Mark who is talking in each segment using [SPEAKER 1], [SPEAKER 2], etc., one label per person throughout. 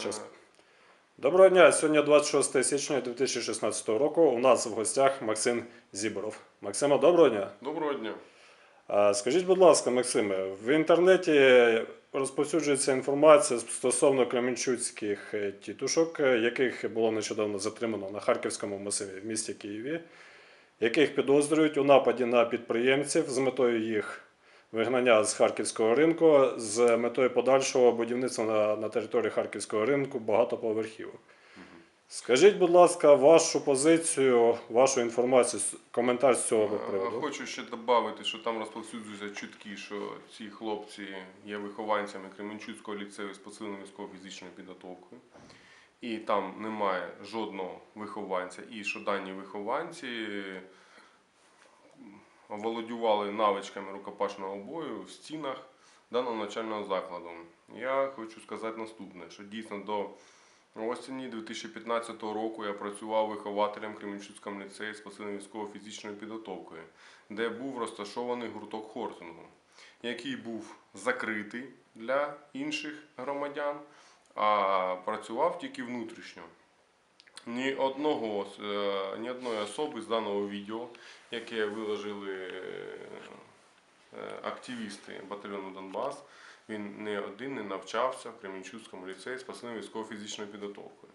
[SPEAKER 1] Щас. Доброго дня. Сьогодні 26 січня 2016 року. У нас в гостях Максим Зіборов. Максима, доброго дня.
[SPEAKER 2] Доброго дня.
[SPEAKER 1] А, Скажіть, будь ласка, Максиме, в інтернеті розповсюджується інформація стосовно кременчуцьких е, тітушок, е, яких було нещодавно затримано на Харківському масиві в місті Києві, яких підозрюють у нападі на підприємців з метою їх вигнання з харківського ринку, з метою подальшого будівництва на, на території харківського ринку багатоповерхівок. Скажіть, будь ласка, вашу позицію, вашу інформацію, коментар з цього приводу.
[SPEAKER 2] Хочу ще додати, що там розповсюджуються чутки, що ці хлопці є вихованцями Кременчуцького ліцею з посиленою військово-фізичною підготовкою. І там немає жодного вихованця. І що дані вихованці оволодювали навичками рукопашного бою в стінах даного навчального закладу. Я хочу сказати наступне, що дійсно до осені 2015 року я працював вихователем Кременчуцькому ліцеї з посиленою військово-фізичною підготовкою, де був розташований гурток хортингу, який був закритий для інших громадян, а працював тільки внутрішньо. Ні одного е, ні одної особи з даного відео, яке виложили е, активісти батальйону Донбас, він не один не навчався в Кременчуцькому ліцеї з посиленою військово-фізичною підготовкою.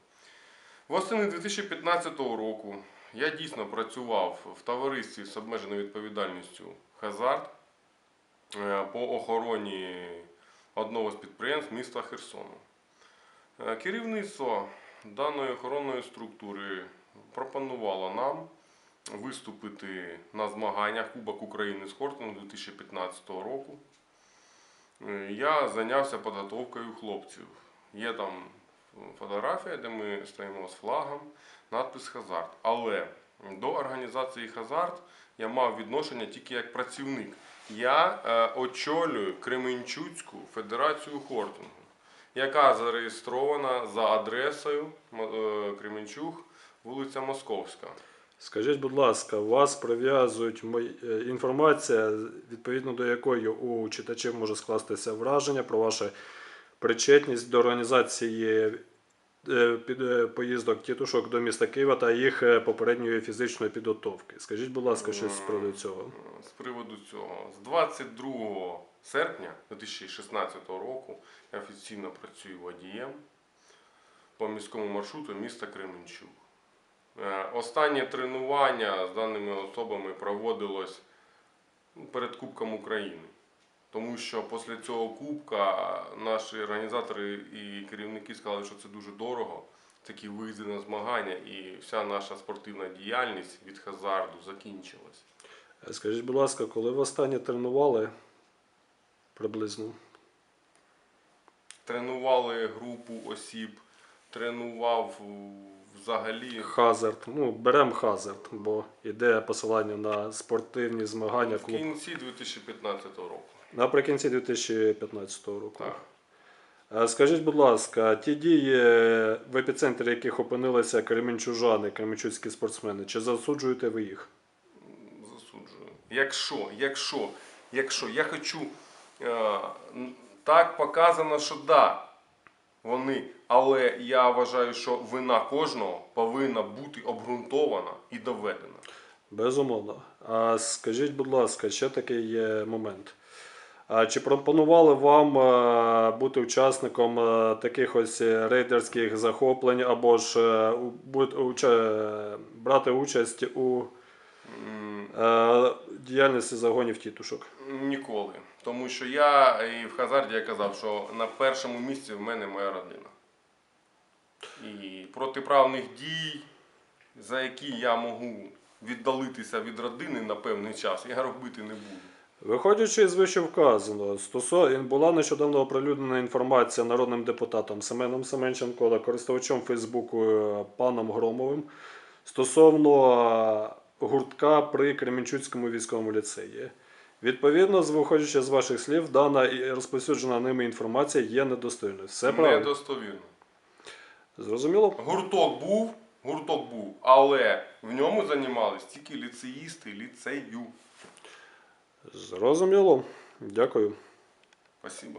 [SPEAKER 2] Восени 2015 року я дійсно працював в товаристві з обмеженою відповідальністю Хазард е, по охороні одного з підприємств міста Херсону. Керівництво даної охоронної структури пропонувало нам виступити на змаганнях Кубок України з Хортингу 2015 року. Е, Я зайнявся підготовкою хлопців. Є там фотографія, де ми стоїмо з флагом, надпис Хазард. Але до організації Хазард я мав відношення тільки як працівник. Я е, очолюю Кременчуцьку федерацію хортингу, яка зареєстрована за адресою е, Кременчуг, вулиця Московська.
[SPEAKER 1] Скажіть, будь ласка, вас прив'язують е, інформація, відповідно до якої у читачів може скластися враження про вашу причетність до організації поїздок тітушок до міста Києва та їх е, попередньої фізичної підготовки. Скажіть, будь ласка, щось з приводу цього.
[SPEAKER 2] З приводу цього, з 22 серпня 2016 року я офіційно працюю водієм по міському маршруту міста Кременчуг. Е, Останнє тренування з даними особами проводилось ну, перед Кубком України. Тому що після цього кубка наші організатори і керівники сказали, що це дуже дорого. Такі виїзди на змагання, і вся наша спортивна діяльність від хазарду закінчилась.
[SPEAKER 1] Скажіть, будь ласка, коли ви останнє тренували приблизно?
[SPEAKER 2] Тренували групу осіб, тренував взагалі.
[SPEAKER 1] Хазард. Ну, беремо Хазард, бо йде посилання на спортивні змагання
[SPEAKER 2] В
[SPEAKER 1] клуб.
[SPEAKER 2] кінці 2015 року.
[SPEAKER 1] Наприкінці 2015 року.
[SPEAKER 2] Так.
[SPEAKER 1] Е, Скажіть, будь ласка, ті дії, в епіцентрі яких опинилися кременчужани, кременчуцькі спортсмени, чи засуджуєте ви їх?
[SPEAKER 2] Засуджую. Якщо, якщо, якщо я хочу. Е, так показано, що да, вони, але я вважаю, що вина кожного повинна бути обґрунтована і доведена.
[SPEAKER 1] Безумовно. А скажіть, будь ласка, ще такий є момент. А чи пропонували вам е, бути учасником е, таких ось рейдерських захоплень або ж е, брати участь у діяльності загонів тітушок?
[SPEAKER 2] Ніколи. Тому що я і в Хазарді я казав, що на першому місці в мене моя родина. І протиправних дій, за які я можу віддалитися від родини на певний час, я робити не буду.
[SPEAKER 1] Виходячи з вищевказаного, стосо... була нещодавно оприлюднена інформація народним депутатом Семеном Семенченко та користувачем Фейсбуку е, паном Громовим стосовно е, гуртка при Кременчуцькому військовому ліцеї. Відповідно, виходячи з ваших слів, дана і розповсюджена ними інформація є недостойною. Все правильно?
[SPEAKER 2] Недостовірно.
[SPEAKER 1] Зрозуміло?
[SPEAKER 2] Гурток був, гурток був, але в ньому займалися тільки ліцеїсти ліцею.
[SPEAKER 1] Зрозуміло. Дякую.
[SPEAKER 2] Спасибо.